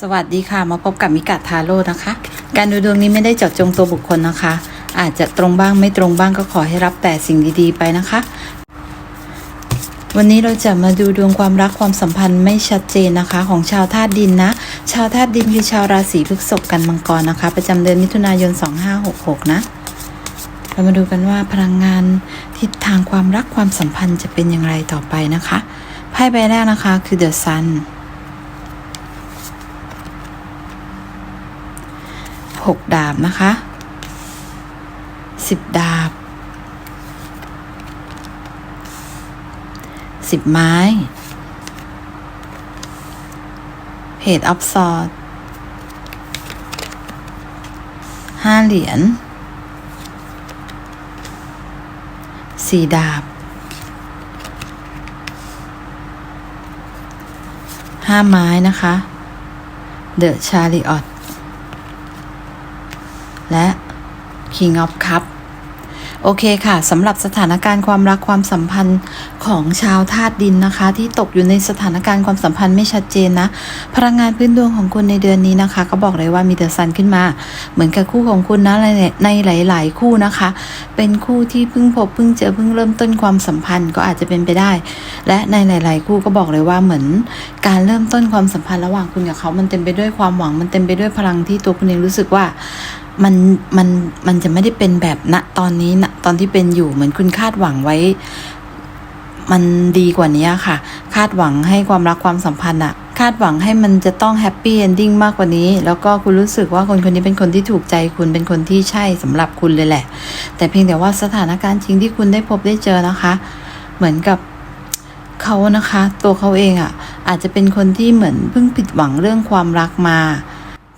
สวัสดีค่ะ มาพบกับมิกาทาโร่นะคะ การดูดวงนี้ไม่ได้เจาะจงตัวบุคคลนะคะ อาจจะตรงบ้างไม่ตรงบ้างก็ขอให้รับแต่สิ่งดีๆไปนะคะ วันนี้เราจะมาดูดวงความรักความสัมพันธ์ไม่ชัดเจนนะคะ ของชาวธาตุดินนะ ชาวธาตุดินคือชาวราศีพฤษภกันมังกรนะคะ ประจำเดือนมิถุนายน 2566 นะ เรามาดูกันว่าพลังงานทิศทางความรักความสัมพันธ์จะเป็นอย่างไรต่อไปนะคะไพ่ใบแรกนะคะคือเดอะซัน 6 ดาบนะคะ 10 ดาบ 10 ไม้ เพจออฟซอร์ห้าเหรียญสี่ดาบห้าไม้นะคะ เดอะชาริออต และ King of Cup โอเคค่ะสำหรับสถานการณ์ความรักความสัมพันธ์ของชาวธาตุดินนะคะ ที่ตกอยู่ในสถานการณ์ความสัมพันธ์ไม่ชัดเจนนะ พลังงานพื้นดวงของคุณในเดือนนี้นะคะ ก็บอกเลยว่ามีเดอะซันขึ้นมา เหมือนกับคู่ของคุณนะในในหลาย ๆ คู่นะคะ เป็นคู่ที่เพิ่งพบเพิ่งเจอเพิ่งเริ่มต้นความสัมพันธ์ก็อาจจะเป็นไปได้ และในหลาย ๆ คู่ก็บอกเลยว่าเหมือนการเริ่มต้นความสัมพันธ์ระหว่างคุณกับเขา มันเต็มไปด้วยความหวัง มันเต็มไปด้วยพลังที่ตัวคุณเองรู้สึกว่ามันมันมันจะไม่ได้เป็นแบบณตอนนี้ณตอนที่เป็นอยู่เหมือนคุณคาดหวังไว้ มันดีกว่านี้ค่ะ คาดหวังให้ความรักความสัมพันธ์อะคาดหวังให้มันจะต้องแฮปปี้เอนดิ้งมากกว่านี้ แล้วก็คุณรู้สึกว่าคนคนนี้เป็นคนที่ถูกใจคุณเป็นคนที่ใช่สำหรับคุณเลยแหละ แต่เพียงแต่ว่าสถานการณ์จริงที่คุณได้พบได้เจอนะคะ เหมือนกับเขานะคะ ตัวเขาเองอะอาจจะเป็นคนที่เหมือนเพิ่งผิดหวังเรื่องความรักมา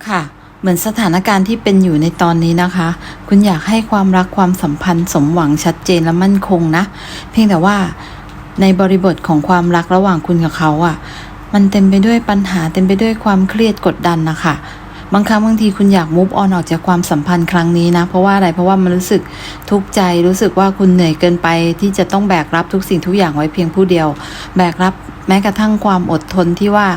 ค่ะ เหมือนสถานการณ์ที่เป็นอยู่ในตอนนี้นะคะ คุณอยากให้ความรักความสัมพันธ์สมหวังชัดเจนและมั่นคงนะ เพียงแต่ว่า ในบริบทของความรักระหว่างคุณกับเขาอะ่ะ มันเต็มไปด้วยปัญหาเต็มไปด้วยความเครียดกดดันนะคะบางครั้งบางทีคุณอยากมุฟออนออกจากความสัมพันธ์ครั้งนี้นะ เพราะว่าอะไรเพราะว่ามันรู้สึกทุกข์ใจรู้สึกว่าคุณเหนื่อยเกินไป ที่จะต้องแบกรับทุกสิ่งทุกอย่างไว้เพียงผู้เดียว แบกรับแม้กระทั่งความอดทนที่ว่า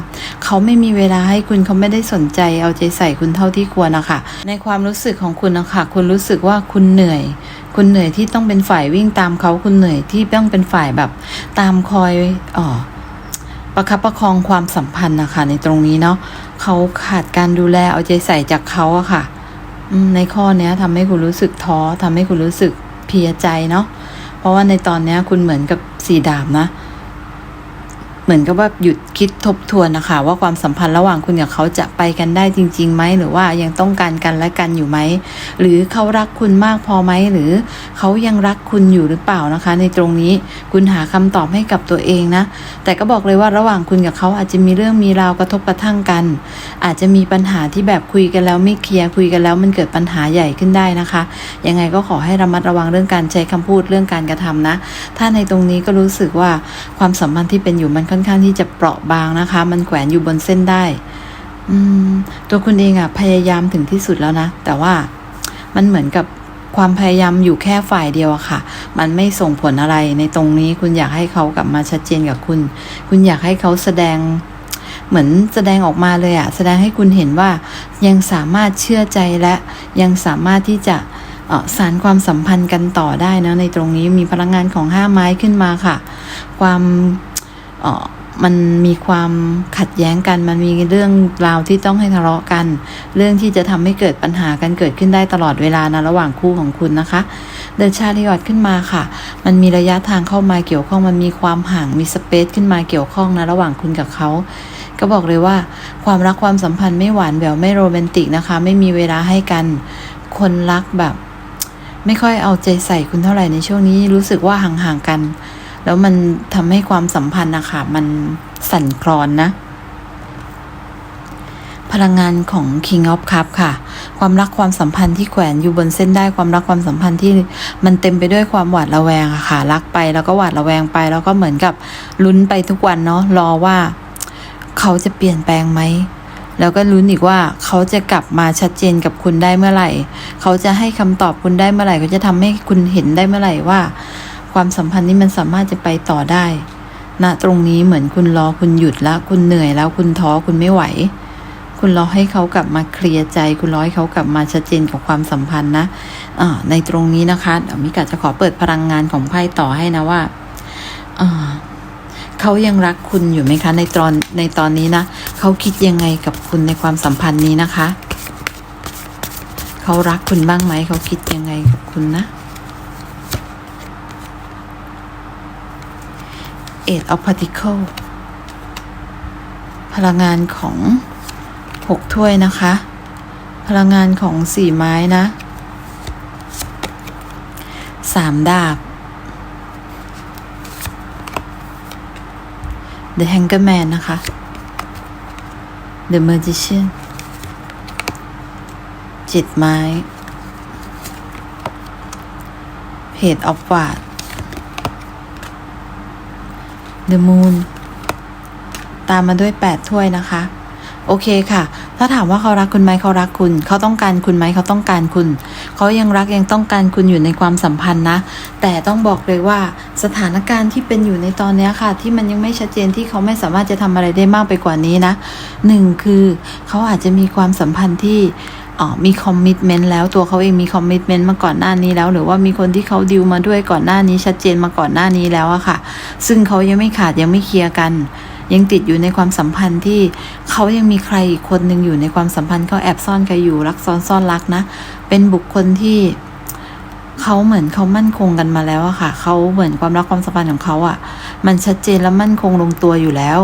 เขาไม่มีเวลาให้คุณเขาไม่ได้สนใจ เอาใจใส่คุณเท่าที่ควรนะคะในความรู้สึกของคุณนะคะคุณรู้สึกว่าคุณเหนื่อย คุณเหนื่อยที่ต้องเป็นฝ่ายวิ่งตามเขาคุณเหนื่อยที่ต้องเป็นฝ่ายแบบ ตามคอยอ๋อประคับประคองความสัมพันธ์นะคะในตรงนี้เนาะเขาขาดการดูแลเอาใจใส่จากเขาอะค่ะในข้อเนี้ยทำให้คุณรู้สึกท้อทำให้คุณรู้สึกเพียใจเนาะเพราะว่าในตอนนี้คุณเหมือนกับสีดาบนะ เหมือนกับว่าหยุดคิดทบทวนนะคะ ว่าความสัมพันธ์ระหว่างคุณกับเขาจะไปกันได้จริงๆไหมหรือว่ายังต้องการกันและกันอยู่ไหมหรือเขารักคุณมากพอไหมหรือเขายังรักคุณอยู่หรือเปล่านะคะ ในตรงนี้คุณหาคำตอบให้กับตัวเองนะ แต่ก็บอกเลยว่าระหว่างคุณกับเขาอาจจะมีเรื่องมีราวกระทบกระทั่งกัน อาจจะมีปัญหาที่แบบคุยกันแล้วไม่เคลียร์คุยกันแล้วมันเกิดปัญหาใหญ่ขึ้นได้นะคะ ยังไงก็ขอให้ระมัดระวังเรื่องการใช้คำพูดเรื่องการกระทำนะ ถ้าในตรงนี้ก็รู้สึกว่าความสัมพันธ์ที่เป็นอยู่มันค่อนข้างที่จะเปราะบางนะคะ มันแขวนอยู่บนเส้นได้ อืม ตัวคุณเองอะพยายามถึงที่สุดแล้วนะ แต่ว่ามันเหมือนกับความพยายามอยู่แค่ฝ่ายเดียวอะค่ะ มันไม่ส่งผลอะไรในตรงนี้คุณอยากให้เขากลับมาชัดเจนกับคุณ คุณอยากให้เขาแสดงเหมือนแสดงออกมาเลยอะแสดงให้คุณเห็นว่ายังสามารถเชื่อใจและยังสามารถที่จะสารความสัมพันธ์กันต่อได้นะในตรงนี้มีพลังงานของห้าไม้ขึ้นมาค่ะ ความ มันมีความขัดแย้งกัน มันมีเรื่องราวที่ต้องให้ทะเลาะกัน เรื่องที่จะทำให้เกิดปัญหากันเกิดขึ้นได้ตลอดเวลานะระหว่างคู่ของคุณนะคะ เดินชาลิออดขึ้นมาค่ะ มันมีระยะทางเข้ามาเกี่ยวข้อง มันมีความห่าง มีสเปซขึ้นมาเกี่ยวข้องนะระหว่างคุณกับเขา ก็บอกเลยว่า ความรักความสัมพันธ์ไม่หวานแหววไม่โรแมนติกนะคะ ไม่มีเวลาให้กัน คนรักแบบ ไม่ค่อยเอาใจใส่คุณเท่าไหร่ในช่วงนี้ รู้สึกว่าห่างๆกัน แล้วมันทำให้ความสัมพันธ์นะคะมันสั่นคลอนนะ พลังงานของ King of Cup ค่ะ ความรักความสัมพันธ์ที่แขวนอยู่บนเส้นได้ความรักความสัมพันธ์ที่มันเต็มไปด้วยความหวาดระแวงอะค่ะ รักไปแล้วก็หวาดระแวงไป แล้วก็เหมือนกับลุ้นไปทุกวันเนาะรอว่า เขาจะเปลี่ยนแปลงไหมแล้วก็ลุ้นอีกว่าเขาจะกลับมาชัดเจนกับคุณได้เมื่อไหร่ เขาจะให้คำตอบคุณได้เมื่อไหร่ เขาจะทำให้คุณเห็นได้เมื่อไหร่ว่า ความสัมพันธ์นี้มันสามารถจะไปต่อได้ณตรงนี้เหมือนคุณรอคุณหยุดแล้วคุณเหนื่อยแล้วคุณท้อคุณไม่ไหว คุณรอให้เขากลับมาเคลียร์ใจ คุณรอให้เขากลับมาชัดเจนกับความสัมพันธ์นะในตรงนี้นะคะมิกาจะขอเปิดพลังงานของไพ่ต่อให้นะว่าเขายังรักคุณอยู่ไหมคะ ในตอนในตอนนี้นะเขาคิดยังไงกับคุณในความสัมพันธ์นี้นะคะ เขารักคุณบ้างไหมเขาคิดยังไงกับคุณนะ Eight of Particle พลังงานของหกถ้วยนะคะ พลังงานของสี่ไม้นะสามดาบ The Hanger Man นะคะ The Magician จ็ดไม้ Page of w a d The Moon ตามมาด้วย 8 ถ้วยนะคะ โอเคค่ะ ถ้าถามว่าเขารักคุณไหมเขารักคุณ เขาต้องการคุณไหมเขาต้องการคุณ เขายังรักยังต้องการคุณอยู่ในความสัมพันธ์นะ แต่ต้องบอกเลยว่าสถานการณ์ที่เป็นอยู่ในตอนนี้ค่ะ ที่มันยังไม่ชัดเจนที่เขาไม่สามารถจะทำอะไรได้มากไปกว่านี้นะหนึ่งคือเขาอาจจะมีความสัมพันธ์ที่ มีคอมมิชเมนต์แล้วตัวเขาเองมีคอมมิชเมนต์มาก่อนหน้านี้แล้ว หรือว่ามีคนที่เขาดิวมาด้วยก่อนหน้านี้ชัดเจนมาก่อนหน้านี้แล้วอะค่ะ ซึ่งเขายังไม่ขาดยังไม่เคลียร์กัน ยังติดอยู่ในความสัมพันธ์ที่เขายังมีใครอีกคนหนึ่งอยู่ในความสัมพันธ์เขาแอบซ่อนใครอยู่รักซ้อนซ่อนรักนะ เป็นบุคคลที่เขาเหมือนเขามั่นคงกันมาแล้วอะค่ะ เขาเหมือนความรักความสัมพันธ์ของเขาอะมันชัดเจนและมั่นคงลงตัวอยู่แล้ว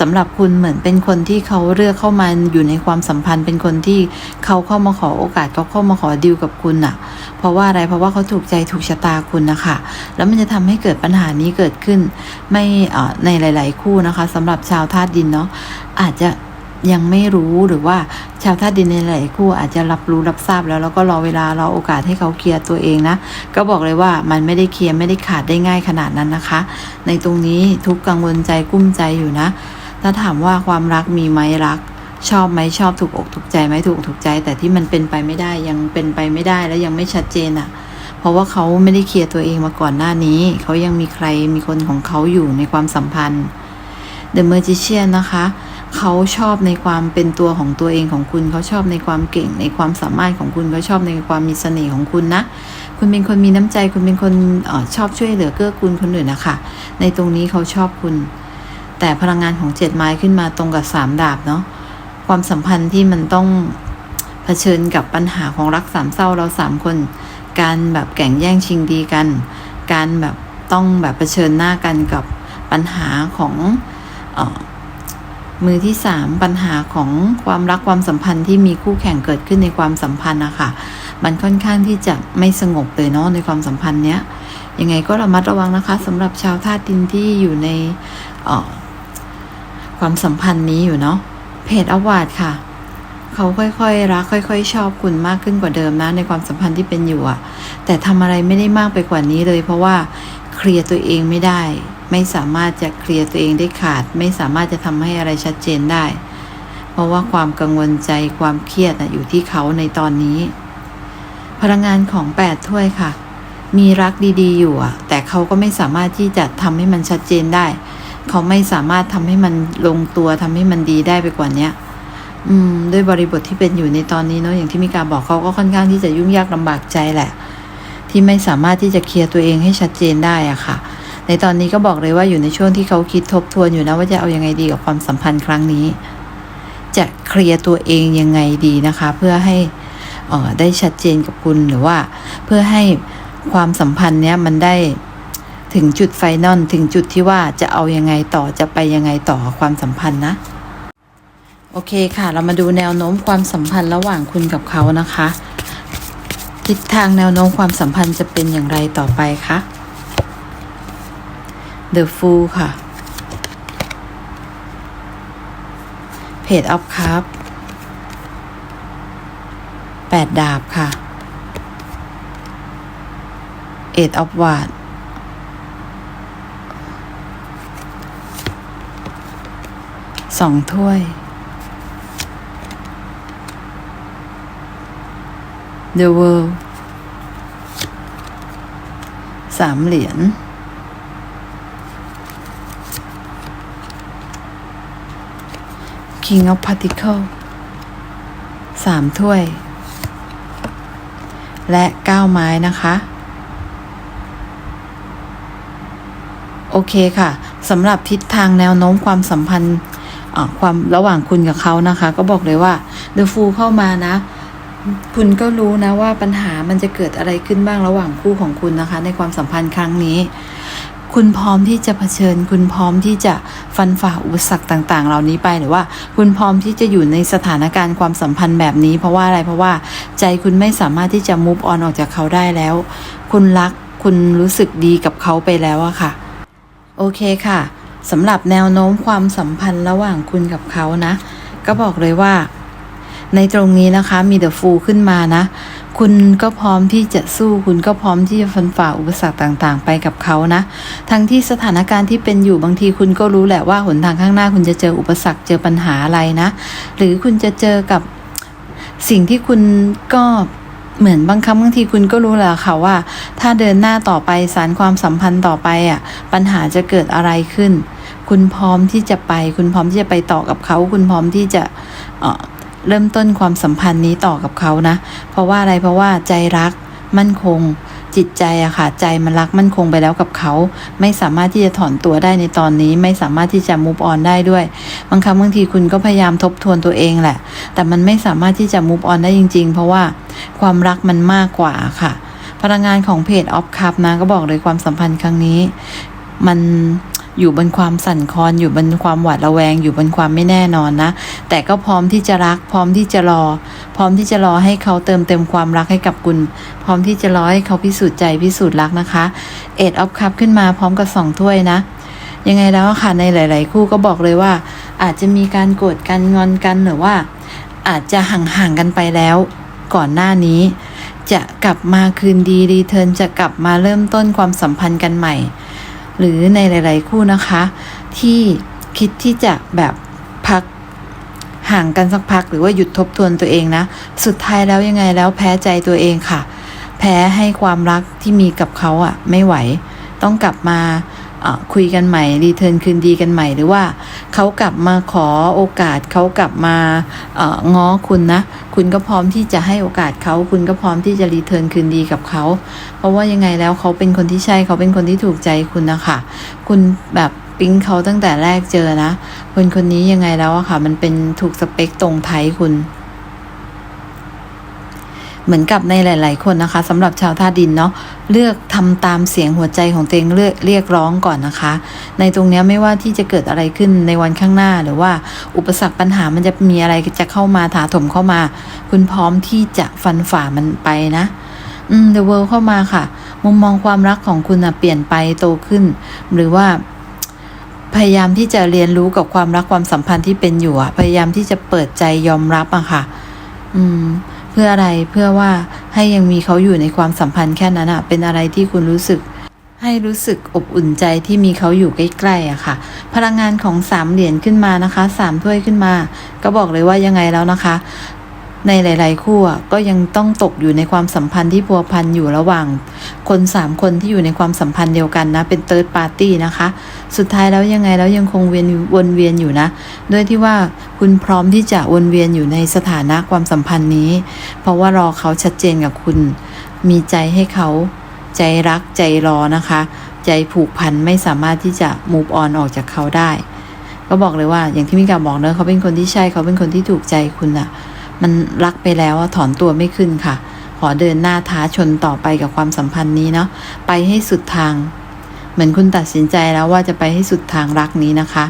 สำหรับคุณเหมือนเป็นคนที่เขาเลือกเข้ามาอยู่ในความสัมพันธ์ เป็นคนที่เขาเข้ามาขอโอกาสเขาเข้ามาขอดิวกับคุณอะเพราะว่าอะไรเพราะว่าเขาถูกใจถูกชะตาคุณนะคะแล้วมันจะทำให้เกิดปัญหานี้เกิดขึ้น ไม่ในหลาย ๆ คู่นะคะสำหรับชาวธาตุดินเนาะอาจจะยังไม่รู้หรือว่าชาวธาตุดินในหลายคู่อาจจะรับรู้รับทราบแล้วแล้วก็รอเวลารอโอกาสให้เขาเคลียร์ตัวเองนะ ก็บอกเลยว่ามันไม่ได้เคลียร์ไม่ได้ขาดได้ง่ายขนาดนั้นนะคะ ในตรงนี้ทุกกังวลใจกุ้มใจอยู่นะ ถ้าถามว่าความรักมีไหมรัก ชอบไหมชอบถูกอกถูกใจไหมถูกอกถูกใจ แต่ที่มันเป็นไปไม่ได้ยังเป็นไปไม่ได้และยังไม่ชัดเจนอะ่ะ เพราะว่าเขาไม่ได้เคลียร์ตัวเองมาก่อนหน้านี้ เขายังมีใครมีคนของเขาอยู่ในความสัมพันธ์ The Magician นนะคะเขาชอบในความเป็นตัวของตัวเองของคุณเขาชอบในความเก่งในความสามารถของคุณเขาชอบในความมีเสน่ห์ของคุณนะ คุณเป็นคนมีน้ำใจ คุณเป็นคนออชอบช่วยเหลือเกื้อกูลคนอื่นนะคะในตรงนี้เขาชอบคุณ แต่พลังงานของเจ็ดไม้ขึ้นมาตรงกับสามดาบเนาะความสัมพันธ์ที่มันต้องเผชิญกับปัญหาของรักสามเศร้าเราสามคน การแบบแข่งแย่งชิงดีกัน การแบบต้องแบบเผชิญหน้ากันกับปัญหาของออมือที่สามปัญหาของความรักความสัมพันธ์ที่มีคู่แข่งเกิดขึ้นในความสัมพันธ์นะคะมันค่อนข้างที่จะไม่สงบเลยเนาะในความสัมพันธ์เนี้ยยังไงก็ระมัดระวังนะคะสำหรับชาวธาตุดินที่อยู่ในอ ความสัมพันธ์นี้อยู่เนาะเพจอวาดค่ะ เขาค่อยๆรักค่อยๆ ชอบคุณมากขึ้นกว่าเดิมนะในความสัมพันธ์ที่เป็นอยู่อะแต่ทำอะไรไม่ได้มากไปกว่านี้เลย เพราะว่าเคลียร์ตัวเองไม่ได้ ไม่สามารถจะเคลียร์ตัวเองได้ขาด ไม่สามารถจะทำให้อะไรชัดเจนได้ เพราะว่าความกังวลใจความเครียดอะอยู่ที่เขาในตอนนี้ พลังงานของแปดถ้วยค่ะ มีรักดีๆ อยู่อะแต่เขาก็ไม่สามารถที่จะทำให้มันชัดเจนได้ เขาไม่สามารถทำให้มันลงตัวทำให้มันดีได้ไปกว่าเนี้ย อืม ด้วยบริบทที่เป็นอยู่ในตอนนี้เนาะอย่างที่มิกาบอกเขาก็ค่อนข้างที่จะยุ่งยากลำบากใจแหละ ที่ไม่สามารถที่จะเคลียร์ตัวเองให้ชัดเจนได้อะค่ะ ในตอนนี้ก็บอกเลยว่าอยู่ในช่วงที่เขาคิดทบทวนอยู่นะว่าจะเอายังไงดีกับความสัมพันธ์ครั้งนี้ จะเคลียร์ตัวเองยังไงดีนะคะ เพื่อให้ออได้ชัดเจนกับคุณหรือว่า เพื่อให้ความสัมพันธ์เนี้ยมันได้ ถึงจุดไฟนอลถึงจุดที่ว่าจะเอายังไงต่อจะไปยังไงต่อความสัมพันธ์นะ โอเคค่ะ เรามาดูแนวโน้มความสัมพันธ์ระหว่างคุณกับเขานะคะ ทิศทางแนวโน้มความสัมพันธ์จะเป็นอย่างไรต่อไปคะ The Fool ค่ะ Page of Cup แปดดาบค่ะ Eight of Wands a d สองถ้วย The World สามเหรียญ King of Particle สามถ้วย และเก้าไม้นะคะ โอเคค่ะสำหรับทิศทางแนวโน้มความสัมพันธ์ ความระหว่างคุณกับเขานะคะ ก็บอกเลยว่า The Fool เข้ามานะ คุณก็รู้นะว่าปัญหามันจะเกิดอะไรขึ้นบ้างระหว่างคู่ของคุณนะคะ ในความสัมพันธ์ครั้งนี้ คุณพร้อมที่จะเผชิญ คุณพร้อมที่จะฟันฝ่าอุปสรรคต่าง ๆ เหล่านี้ไปหรือว่า คุณพร้อมที่จะอยู่ในสถานการณ์ความสัมพันธ์แบบนี้ เพราะว่าอะไรเพราะว่าใจคุณไม่สามารถที่จะ move on ออกจากเขาได้แล้ว คุณรักคุณรู้สึกดีกับเขาไปแล้วอะค่ะ โอเคค่ะ สำหรับแนวโน้มความสัมพันธ์ระหว่างคุณกับเขานะ ก็บอกเลยว่า ในตรงนี้นะคะมีเดอะฟูขึ้นมานะ คุณก็พร้อมที่จะสู้คุณก็พร้อมที่จะฟันฝ่าอุปสรรคต่างๆ ไปกับเขานะ ทั้งที่สถานการณ์ที่เป็นอยู่บางทีคุณก็รู้แหละว่าหนทางข้างหน้า คุณจะเจออุปสรรคเจอปัญหาอะไรนะ หรือคุณจะเจอกับสิ่งที่คุณก็ เหมือนบางครั้งบางทีคุณก็รู้แหละค่ะว่า ถ้าเดินหน้าต่อไปสารความสัมพันธ์ต่อไปอะปัญหาจะเกิดอะไรขึ้น คุณพร้อมที่จะไป คุณพร้อมที่จะไปต่อกับเขา คุณพร้อมที่จะเอ่อเริ่มต้นความสัมพันธ์นี้ต่อกับเขานะ เพราะว่าอะไรเพราะว่าใจรักมั่นคง จิตใจอะค่ะ ใจมันรักมั่นคงไปแล้วกับเขา ไม่สามารถที่จะถอนตัวได้ในตอนนี้ ไม่สามารถที่จะมูฟออนได้ด้วยบางครั้งบางทีคุณก็พยายามทบทวนตัวเองแหละ แต่มันไม่สามารถที่จะมูฟออนได้จริง ๆ เพราะว่าความรักมันมากกว่าค่ะ พลังงานของเพจออฟคัพนะก็บอกเลยความสัมพันธ์ครั้งนี้ มัน อยู่บนความสั่นคลอน อยู่บนความหวาดระแวง อยู่บนความไม่แน่นอนนะ แต่ก็พร้อมที่จะรัก พร้อมที่จะรอ พร้อมที่จะรอให้เขาเติมเต็มความรักให้กับคุณ พร้อมที่จะรอให้เขาพิสูจน์ใจพิสูจน์รักนะคะเอ็ดออฟคัพขึ้นมาพร้อมกับสองถ้วยนะยังไงแล้วค่ะในหลาย ๆ คู่ก็บอกเลยว่า อาจจะมีการโกรธกันงอนกันหรือว่า อาจจะห่าง ๆ กันไปแล้ว ก่อนหน้านี้ จะกลับมาคืนดีรีเทิร์นจะกลับมาเริ่มต้นความสัมพันธ์กันใหม่ หรือในหลาย ๆ คู่นะคะ ที่คิดที่จะแบบพักห่างกันสักพัก หรือว่าหยุดทบทวนตัวเองนะ สุดท้ายแล้วยังไงแล้วแพ้ใจตัวเองค่ะ แพ้ให้ความรักที่มีกับเขาอะไม่ไหว ต้องกลับมา คุยกันใหม่รีเทิร์นคืนดีกันใหม่หรือว่าเขากลับมาขอโอกาสเขากลับมาง้อคุณนะ คุณก็พร้อมที่จะให้โอกาสเขาคุณก็พร้อมที่จะรีเทิร์นคืนดีกับเขา เพราะว่ายังไงแล้วเขาเป็นคนที่ใช่เขาเป็นคนที่ถูกใจคุณนะคะคุณแบบปิ๊งเขาตั้งแต่แรกเจอนะคนคนนี้ยังไงแล้วอะค่ะ มันเป็นถูกสเปคตรงไทยคุณ เหมือนกับในหลาย ๆ คนนะคะสำหรับชาวธาดินเนาะเลือกทำตามเสียงหัวใจของตัวเองเลือกเรียกร้องก่อนนะคะ ในตรงนี้ไม่ว่าที่จะเกิดอะไรขึ้นในวันข้างหน้า หรือว่าอุปสรรคปัญหามันจะมีอะไรจะเข้ามาถาถมเข้ามา คุณพร้อมที่จะฟันฝ่ามันไปนะอืม The World เข้ามาค่ะ มุมมองความรักของคุณอะเปลี่ยนไปโตขึ้น หรือว่า พยายามที่จะเรียนรู้กับความรักความสัมพันธ์ที่เป็นอยู่อะพยายามที่จะเปิดใจยอมรับอะค่ะ อืม เพื่ออะไรเพื่อว่าให้ยังมีเขาอยู่ในความสัมพันธ์แค่นั้นอะเป็นอะไรที่คุณรู้สึก ให้รู้สึกอบอุ่นใจที่มีเขาอยู่ใกล้ๆอะค่ะ พลังงานของสามเหรียญขึ้นมานะคะสามถ้วยขึ้นมา ก็บอกเลยว่ายังไงแล้วนะคะ ในหลาย ๆ คู่ก็ยังต้องตกอยู่ในความสัมพันธ์ที่พัวพันอยู่ระหว่าง คนสามคนที่อยู่ในความสัมพันธ์เดียวกันนะ เป็นเติร์ดปาร์ตี้นะคะ สุดท้ายแล้วยังไงแล้วยังคงเวียนวนเวียนอยู่นะ ด้วยที่ว่าคุณพร้อมที่จะวนเวียนอยู่ในสถานะความสัมพันธ์นี้ เพราะว่ารอเขาชัดเจนกับคุณ มีใจให้เขา ใจรักใจรอนะคะ ใจผูกพันไม่สามารถที่จะ move on ออกจากเขาได้ ก็บอกเลยว่าอย่างที่มิกาบอกเนอะเขาเป็นคนที่ใช่เขาเป็นคนที่ถูกใจคุณอะ มันรักไปแล้วอะถอนตัวไม่ขึ้นค่ะ ขอเดินหน้าท้าชนต่อไปกับความสัมพันธ์นี้เนาะไปให้สุดทาง เหมือนคุณตัดสินใจแล้วว่าจะไปให้สุดทางรักนี้นะคะ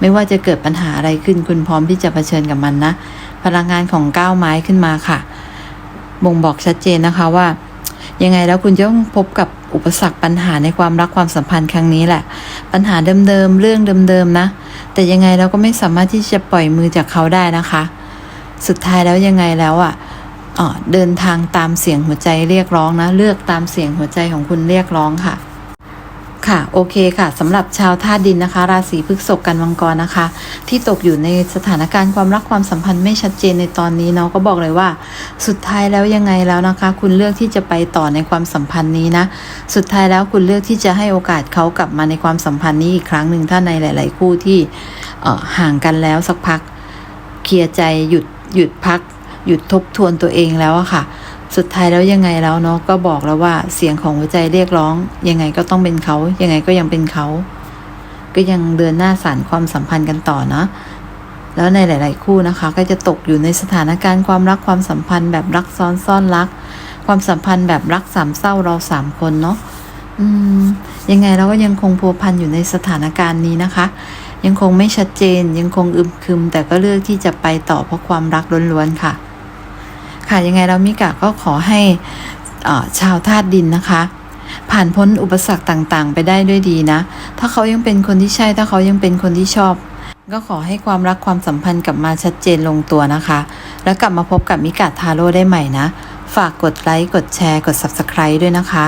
ไม่ว่าจะเกิดปัญหาอะไรขึ้นคุณพร้อมที่จะเผชิญกับมันนะ พลังงานของก้าวไม้ขึ้นมาค่ะ บ่งบอกชัดเจนนะคะว่า ยังไงแล้วคุณจะต้องพบกับอุปสรรคปัญหาในความรักความสัมพันธ์ครั้งนี้แหละ ปัญหาเดิมๆเรื่องเดิมๆนะ แต่ยังไงเราก็ไม่สามารถที่จะปล่อยมือจากเขาได้นะคะ สุดท้ายแล้วยังไงแล้วอะเอ่อเดินทางตามเสียงหัวใจเรียกร้องนะ เลือกตามเสียงหัวใจของคุณเรียกร้องค่ะ ค่ะ โอเคค่ะสำหรับชาวธาตุดินนะคะ ราศีพฤษภกันมังกรนะคะ ที่ตกอยู่ในสถานการณ์ความรักความสัมพันธ์ไม่ชัดเจนในตอนนี้เนาะก็บอกเลยว่า สุดท้ายแล้วยังไงแล้วนะคะ คุณเลือกที่จะไปต่อในความสัมพันธ์นี้นะ สุดท้ายแล้วคุณเลือกที่จะให้โอกาสเขากลับมาในความสัมพันธ์นี้อีกครั้งหนึ่งถ้าในหลาย ๆ คู่ที่ห่างกันแล้วสักพักเคลียร์ใจหยุด หยุดพัก หยุดทบทวนตัวเองแล้วอะค่ะ สุดท้ายแล้วยังไงแล้วเนาะก็บอกแล้วว่าเสียงของหัวใจเรียกร้อง ยังไงก็ต้องเป็นเขา ยังไงก็ยังเป็นเขา ก็ยังเดินหน้าสานความสัมพันธ์กันต่อนะแล้วในหลาย ๆ คู่นะคะ ก็จะตกอยู่ในสถานการณ์ความรักความสัมพันธ์แบบรักซ้อนซ่อนรัก ความสัมพันธ์แบบรักสามเศร้าเราสามคนเนาะอืม ยังไงเราก็ยังคงพัวพันอยู่ในสถานการณ์นี้นะคะ ยังคงไม่ชัดเจน ยังคงอึมครึม แต่ก็เลือกที่จะไปต่อเพราะความรักล้วนๆค่ะ ค่ะยังไงเรามิกะก็ขอให้ชาวธาตุดินนะคะ ผ่านพ้นอุปสรรคต่างๆ ไปได้ด้วยดีนะ ถ้าเขายังเป็นคนที่ใช่ ถ้าเขายังเป็นคนที่ชอบก็ขอให้ความรักความสัมพันธ์กลับมาชัดเจนลงตัวนะคะ แล้วกลับมาพบกับมิกะทาโร่ได้ใหม่นะ ฝากกดไลค์ กดแชร์ กด Subscribe ด้วยนะคะ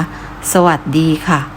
สวัสดีค่ะ